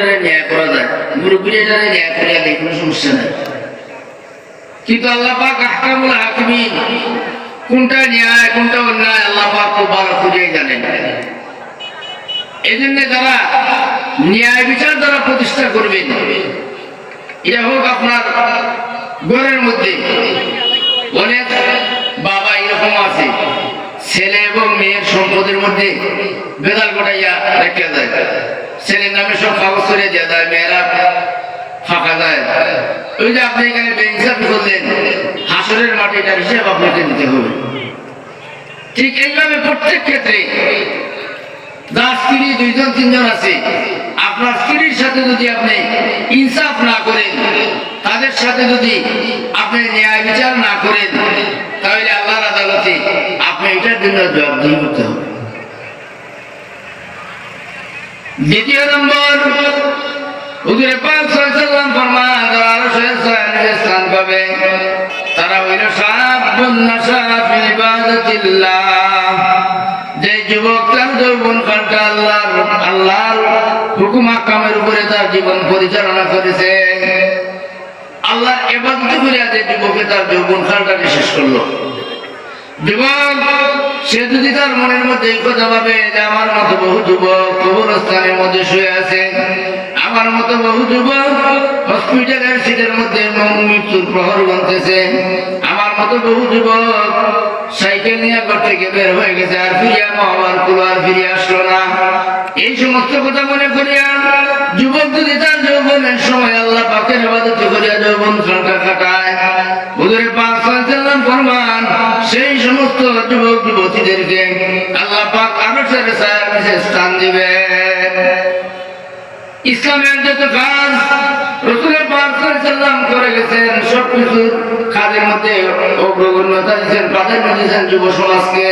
এটারে ন্যায় করা যায়, মুরব্বীরা এটারে ন্যায় করে দেয় কোনো সমস্যা নাই। কিন্তু আল্লাহ আহকামুল হাকিমিন কোনটা ন্যায়, কোনটা অন্যায়, আল্লাহ পাক খুব ভালো জানেন। এই জন্য যারা ন্যায় বিচার দ্বারা প্রতিষ্ঠা করবেন এটা হোক আপনার ঘরের মধ্যে। অনেক বাবা এরকম আছে, ছেলে এবং মেয়ের সম্পদের মধ্যে বেদাল গোটাইয়া রেখে দেয়। ছেলের নামে সব কাগজ করে দিয়ে দেয় মেয়েরা ফাঁকা দেয় ওই যে আপনি এখানে বেঞ্চাপ করলেন, হাসরের মাটিটার হিসাব আপনাকে দিতে হবে। ঠিক এইভাবে প্রত্যেক ক্ষেত্রে যার স্ত্রী, দুইজন, তিনজন আছে, আপনার স্ত্রীর সাথে যদি আপনি ইনসাফ না করেন, তাদের সাথে যদি আপনি ন্যায় বিচার না করেন, তাহলে আল্লাহর আদালতে আপনি এটার জন্য জবাবদিহি করতে হবে। দ্বিতীয় নম্বর, হুজুরে পাক সাল্লাম ফরমান যারা আরও নিজের স্থান পাবে। তারা হইল সাবুন নাশা ফি ইবাদাতিল্লাহ। যে যুবক তার যৌবন কালটা আল্লাহর আল্লাহর হুকুম আকামের উপরে তার জীবন পরিচালনা করেছে। আল্লাহর এবাদত করে যে যুবকে তার যৌবন কালটাকে শেষ করল। যুবক সে যদি তার মনের মধ্যে কথা ভাবে যে আমার মতো বহু যুবক কবরস্থানের মধ্যে শুয়ে আছে, আমার মতো বহু যুবক হসপিটালের সিটের মধ্যে মৃত্যুর প্রহর বলতেছে আমার মতো বহু যুবক সাইকেল নিয়ে ঘর থেকে বের হয়ে গেছে, আর ফিরিয়া মহাবার কুলো আর ফিরে আসলো না। এই সমস্ত কথা মনে করিয়া যুবক যদি তার যৌবনের সময় আল্লাহ পাকের ইবাদত করিয়া যৌবন সরকার কাটায়, হুজুরে পাক সাল্লাল্লাহু ফরমান সেই সমস্ত যুবতীদেরকে আল্লাহ পাক স্থান ইসলামের যত কাজ, রসুলের সাল্লাম করে গেছেন, সবকিছু কাজের মধ্যে অগ্রগণ্যতা দিয়েছেন, প্রাধান্য দিয়েছেন যুব সমাজকে।